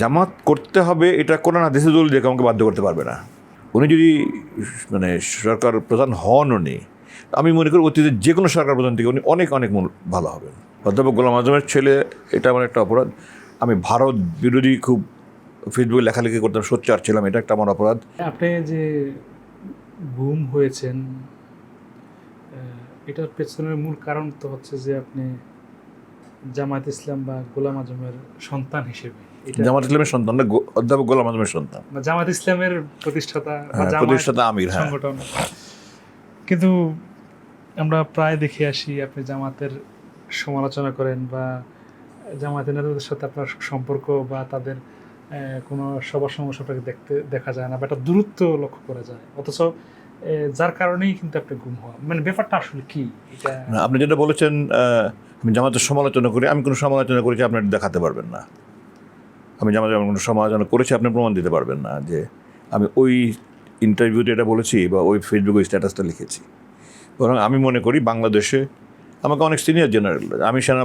জামাত করতে হবে, এটা কোনো না দল দিয়ে আমাকে বাধ্য করতে পারবে না। উনি যদি মানে সরকার প্রধান হন উনি, আমি মনে করি অতীতে যে কোনো সরকার প্রধান থেকে উনি অনেক অনেক ভালো হবেন। অধ্যাপক গোলাম আজমের ছেলে, এটা আমার একটা অপরাধ। আমি ভারত বিরোধী খুব ফেসবুকে লেখালেখি করতাম, সোচ্চার ছিলাম, এটা একটা আমার অপরাধ। আপনি যে গুম হয়েছেন এটার পেছনের মূল কারণ তো হচ্ছে যে আপনি জামায়াত ইসলাম বা গোলাম আজমের সন্তান হিসেবে। জামাত ইসলামের সন্তান না অধ্যাপক গোলাম আজমের সন্তান। জামাত ইসলামের প্রতিষ্ঠাতা হ্যাঁ, প্রতিষ্ঠাতা আমির হ্যাঁ। সংগঠন। কিন্তু আমরা প্রায় দেখে আসি আপনি জামাতের সমালোচনা করেন বা জামাতের নেতাদের সাথে আপনার সম্পর্ক বা তাদের কোনো সবার সমস্যা আপনাকে দেখতে দেখা যায় না বা একটা দূরত্ব লক্ষ্য করা যায়। অথচ যার কারণেই কিন্তু আপনি গুম হওয়া মানে ব্যাপারটা আসলে কি? এটা আপনি যেটা বলেছেন আমি জামাতের সমালোচনা করি আমি কোনো সমালোচনা করেছি আপনি এটা দেখাতে পারবেন না। আমি জামাতের কোনো সমালোচনা করেছি, আপনি প্রমাণ দিতে পারবেন না যে আমি ওই ইন্টারভিউতে এটা বলেছি বা ওই ফেসবুকে ওই স্ট্যাটাসটা লিখেছি। বরং আমি মনে করি বাংলাদেশে আমাকে অনেক সিনিয়র জেনারেল আমি সেনা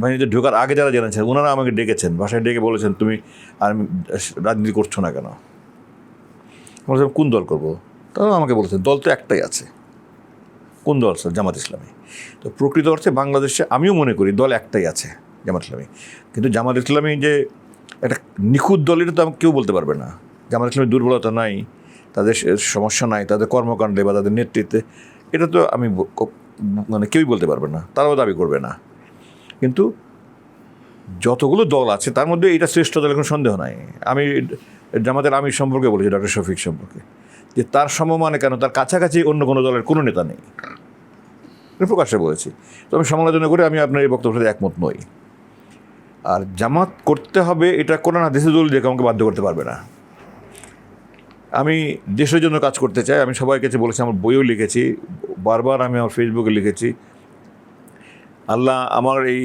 বাহিনীতে ঢোকার আগে যারা জেনেছেন ওনারা আমাকে ডেকেছেন, বাসায় ডেকে বলেছেন, তুমি আর রাজনীতি করছ না কেন? বলছেন কোন দল করব? তাও আমাকে বলেছেন, দল তো একটাই আছে। কোন দল? স্যার, জামাত ইসলামী। তো প্রকৃত অর্থে বাংলাদেশে আমিও মনে করি দল একটাই আছে জামাত ইসলামী। কিন্তু জামাত ইসলামী যে একটা নিখুঁত দল এটা তো আমি কেউ বলতে পারবে না। যে আমাদের ইসলামের দুর্বলতা নাই, তাদের সমস্যা নাই, তাদের কর্মকাণ্ডে বা তাদের নেতৃত্বে, এটা তো আমি মানে কেউই বলতে পারবে না, তারাও দাবি করবে না। কিন্তু যতগুলো দল আছে, তার মধ্যে এটা শ্রেষ্ঠ দলের কোনো সন্দেহ নাই। আমি জামাতের আমির সম্পর্কে বলেছি, ডক্টর শফিক সম্পর্কে। যে তার সমমানে কেন, তার কাছাকাছি অন্য কোনো দলের কোনো নেতা নেই। প্রকাশ্যে বলেছি। তো আমি সমালোচনা করে আমি আপনার এই বক্তব্যের সাথে একমত নই। আর জামাত করতে হবে, এটা কোনো না, দেশে দল দিয়ে আমাকে বাধ্য করতে পারবে না। আমি দেশের জন্য কাজ করতে চাই, আমি সবাই কাছে বলেছি, আমার বইও লিখেছি, বারবার আমি আমার ফেসবুকে লিখেছি। আল্লাহ আমার এই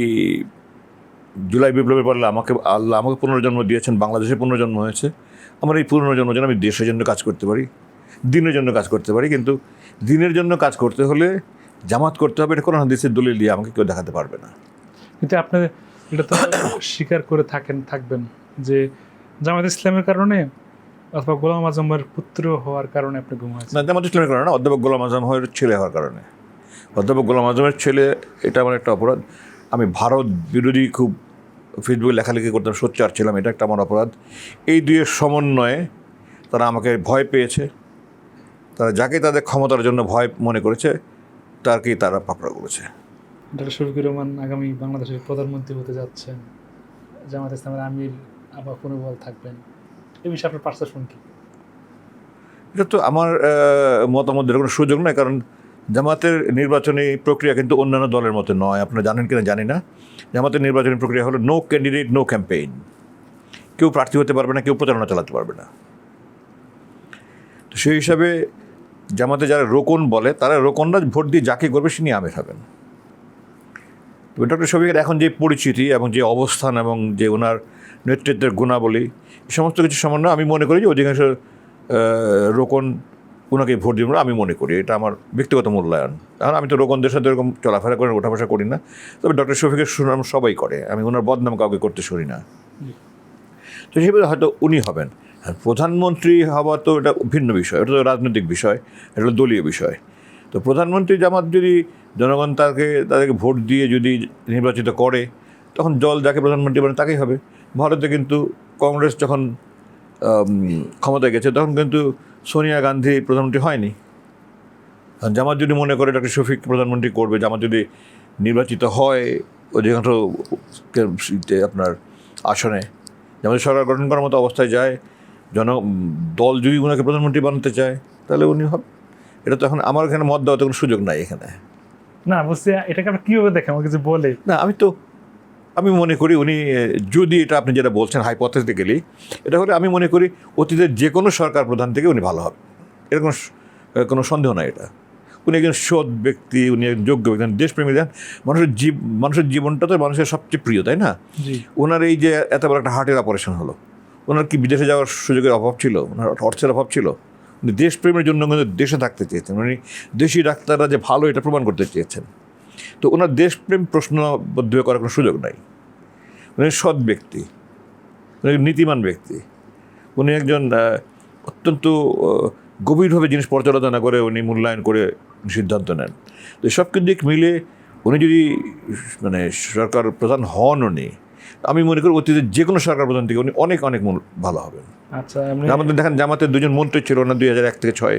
জুলাই বিপ্লবের পরে আমাকে, আল্লাহ আমাকে পুনর্জন্ম দিয়েছেন, বাংলাদেশে পুনর্জন্ম হয়েছে। আমার এই পুনর্জন্ম যেন আমি দেশের জন্য কাজ করতে পারি, দিনের জন্য কাজ করতে পারি, কিন্তু দিনের জন্য কাজ করতে হলে জামাত করতে হবে, এটা কোনো দেশের দলিল দিয়ে আমাকে কেউ দেখাতে পারবে না। কিন্তু আপনি এটা তো স্বীকার করে থাকেন, থাকবেন যে জামাত ইসলামের কারণে অথবা গোলাম আজমের পুত্র হওয়ার কারণে আপনি গুম হয়েছেন। না জামাত ইসলামের কারণে অধ্যাপক গোলাম আজম হওয়ার ছেলে হওয়ার কারণে। অধ্যাপক গোলাম আজমের ছেলে, এটা আমার একটা অপরাধ। আমি ভারত বিরোধী খুব ফেসবুকে লেখালেখি করতাম, সোচ্চার ছিলাম, এটা একটা আমার অপরাধ। এই দুইয়ের সমন্বয়ে তারা আমাকে ভয় পেয়েছে। তারা যাকে তাদের ক্ষমতার জন্য ভয় মনে করেছে, তারকেই তারা পাকড়া করেছে। ডক্টর শফিকুর রহমান আগামী বাংলাদেশের প্রধানমন্ত্রী হতে যাচ্ছেন। জামাত ইসলামের আমির আবার পুনর্বল থাকবেন। এই বিষয়ে আপনার পার্সেপশন কি? এটা তো আমার মতামত দেওয়ার কোনো সুযোগ নয় কারণ জামাতের নির্বাচনী প্রক্রিয়া কিন্তু অন্যান্য দলের মতো নয়। আপনারা জানেন কিনা জানি না। জামাতের নির্বাচনী প্রক্রিয়া হলো নো ক্যান্ডিডেট নো ক্যাম্পেইন কেউ প্রার্থী হতে পারবে না, কেউ প্রচারণা চালাতে পারবে না। তো সেই হিসাবে জামাতে যারা রোকন বলে, তারা রোকনরা ভোট দিয়ে যাকে করবে সে নিয়ে আমের হবেন। ডক্টর শফিকের এখন যে পরিচিতি এবং যে অবস্থান এবং যে ওনার নেতৃত্বের গুণাবলী সমস্ত কিছু সমন্বয় আমি মনে করি যে অধিকাংশ রোকন ওনাকে ভোট দিব আমি মনে করি। এটা আমার ব্যক্তিগত মূল্যায়ন। কারণ আমি তো রোকনদের সাথে এরকম চলাফেরা করে ওঠা বসা করি না। তবে ডক্টর শফিকের সুনাম সবাই করে। আমি ওনার বদনাম কাউকে করতে শুনি না। তো সেভাবে হয়তো উনি হবেন। প্রধানমন্ত্রী হওয়া তো এটা ভিন্ন বিষয়। এটা তো রাজনৈতিক বিষয়, এটা দলীয় বিষয়। তো প্রধানমন্ত্রী জামাত যদি জনগণ তাকে, তাদেরকে ভোট দিয়ে যদি নির্বাচিত করে, তখন দল যাকে প্রধানমন্ত্রী বলে তাকেই হবে। ভারতে কিন্তু কংগ্রেস যখন ক্ষমতায় গেছে, তখন কিন্তু সোনিয়া গান্ধী প্রধানমন্ত্রী হয়নি। জামাত যদি মনে করে ডক্টর শফিক প্রধানমন্ত্রী করবে, জামাত যদি নির্বাচিত হয় অধিকাংশ আপনার আসনে যেমন সরকার গঠন করার মতো অবস্থায় যায়, জন, দল যদি ওনাকে প্রধানমন্ত্রী বানাতে চায়, তাহলে উনি হবে। এটা তো এখন আমার এখানে মত দেওয়ার তো কোনো সুযোগ নাই এখানে। না বুঝছি এটাকে আপনি কীভাবে দেখেন আমাকে কিছু বলে। না আমি তো আমি মনে করি উনি যদি এটা আপনি যেটা বলছেন হাইপোথেটিক্যালি এটা হলে আমি মনে করি অতীতের যে কোনো সরকার প্রধান থেকে উনি ভালো হবে এর কোনো কোনো সন্দেহ নাই এটা। উনি একজন সৎ ব্যক্তি উনি একজন যোগ্য ব্যক্তি দেশপ্রেমী দেন মানুষের জীব মানুষের জীবনটা তো মানুষের সবচেয়ে প্রিয় তাই না? ওনার এই যে এত বড় একটা হার্টের অপারেশন হলো ওনার কি বিদেশে যাওয়ার সুযোগের অভাব ছিল? ওনার অর্থের অভাব ছিল? দেশপ্রেমের জন্য কিন্তু দেশে থাকতে চেয়েছেন। উনি দেশি ডাক্তাররা যে ভালো এটা প্রমাণ করতে চেয়েছেন। তো ওনার দেশপ্রেম প্রশ্নবদ্ধ করার কোনো সুযোগ নাই। উনি সৎ ব্যক্তি। উনি নীতিমান ব্যক্তি। উনি একজন অত্যন্ত গভীরভাবে জিনিস পর্যালোচনা করে উনি মূল্যায়ন করে সিদ্ধান্ত নেন। তো সব দিক মিলে উনি যদি মানে সরকার প্রধান হন উনি আমি মনে করি অতীতে যে কোনো সরকার প্রধান থেকে উনি অনেক অনেক ভালো হবেন। আচ্ছা আমাদের দেখেন জামাতের দুজন মন্ত্রী ছিল না দুই হাজার এক থেকে ছয়।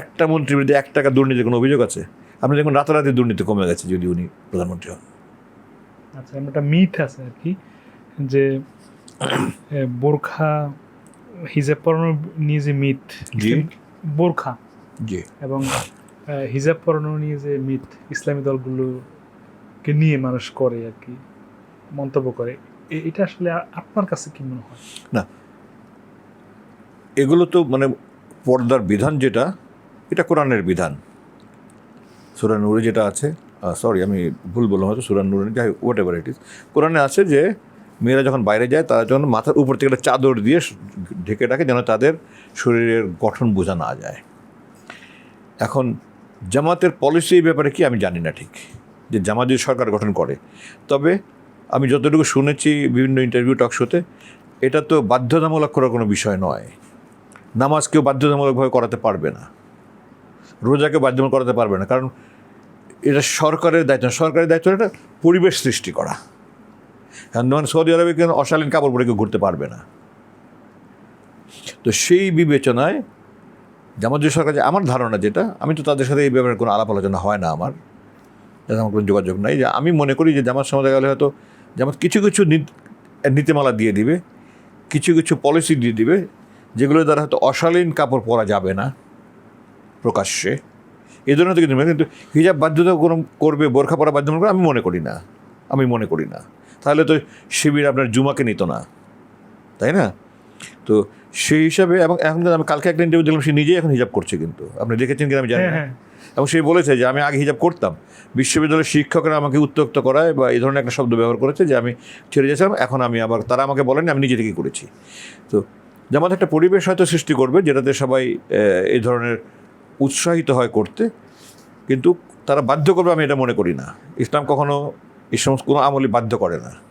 একটা মন্ত্রীর বিরুদ্ধে এক টাকা দুর্নীতির কোনো অভিযোগ আছে? আপনি দেখুন রাতারাতি দুর্নীতি কমে গেছে যদি উনি প্রধানমন্ত্রী হন। আচ্ছা একটা মিথ আছে আর কি যে বোরখা হিজাব পরানো নিয়ে যে মিথ। বোরখা জি। এবং হিজাব পরানো নিয়ে যে মিথ ইসলামী দলগুলোকে নিয়ে মানুষ করে আর কি। মন্তব্য করে। এটা আসলে আপনার কাছে কি মনে হয়? না। এগুলো তো মানে পর্দার বিধান যেটা, এটা কোরআনের বিধান। সুরান নূরে যেটা আছে সরি আমি ভুল বললাম হয়তো, সুরান নূরে যাই হোয়াট এভার ইট ইস কোরআনে আছে যে, মেয়েরা যখন বাইরে যায়, তারা যখন মাথার উপর থেকে একটা চাদর দিয়ে ঢেকে রাখে, যেন তাদের শরীরের গঠন বোঝা না যায়। এখন, জামাতের পলিসি ব্যাপারে কি আমি জানি না ঠিক, যে জামাত যদি সরকার গঠন করে। তবে আমি যতটুকু শুনেছি বিভিন্ন ইন্টারভিউ টক শোতে এটা তো বাধ্যতামূলক করার কোনো বিষয় নয়। নামাজ কেউ বাধ্যতামূলকভাবে করাতে পারবে না। রোজাকে বাধ্যতামূলক করাতে পারবে না। কারণ এটা সরকারের দায়িত্ব না। সরকারের দায়িত্ব এটা পরিবেশ সৃষ্টি করা। যেমন সৌদি আরবে কেন অশালীন কাপড় পরে কেউ ঘুরতে পারবে না। তো সেই বিবেচনায় জামাত যে সরকার যে আমার ধারণা যেটা, আমি তো তাদের সাথে এই ব্যাপারে কোনো আলাপ আলোচনা হয় না আমার। আমার কোনো যোগাযোগ নাই। যে আমি মনে করি যে জামাত সমাজে গেলে হয়তো জামাত কিছু কিছু নীত- নীতিমালা দিয়ে দিবে, কিছু কিছু পলিসি দিয়ে দিবে, যেগুলো দ্বারা হয়তো অশালীন কাপড় পরা যাবে না প্রকাশ্যে। এই ধরনের তো কিছু। কিন্তু হিজাব বাধ্যতা করবে, বোরখা পরা বাধ্যতামূলক করবে, আমি মনে করি না। আমি মনে করি না। তাহলে তো শিবির আপনার জুমাকে নিত না। তাই না? তো সেই হিসাবে, এবং এখন আমি কালকে একটা ইন্টারভিউ দেখলাম, সে নিজেই এখন হিজাব করছে কিন্তু। আপনি দেখেছেন কিনা আমি জানি হ্যাঁ না হ্যাঁ। এবং সে বলেছে যে, আমি আগে হিজাব করতাম। বিশ্ববিদ্যালয়ের শিক্ষকরা আমাকে উত্তক্ত করায় বা এই ধরনের একটা শব্দ ব্যবহার করেছে যে, আমি ছেড়ে যাচ্ছিলাম এখন আমি আবার তারা আমাকে বলেনি আমি নিজে থেকেই করেছি। তো যেমন একটা পরিবেশ হয়তো সৃষ্টি করবে যেটাতে সবাই এই ধরনের উৎসাহিত হয় করতে। কিন্তু তারা বাধ্য করবে, আমি এটা মনে করি না। ইসলাম কখনো এই সমস্ত কোনো আমলই বাধ্য করে না।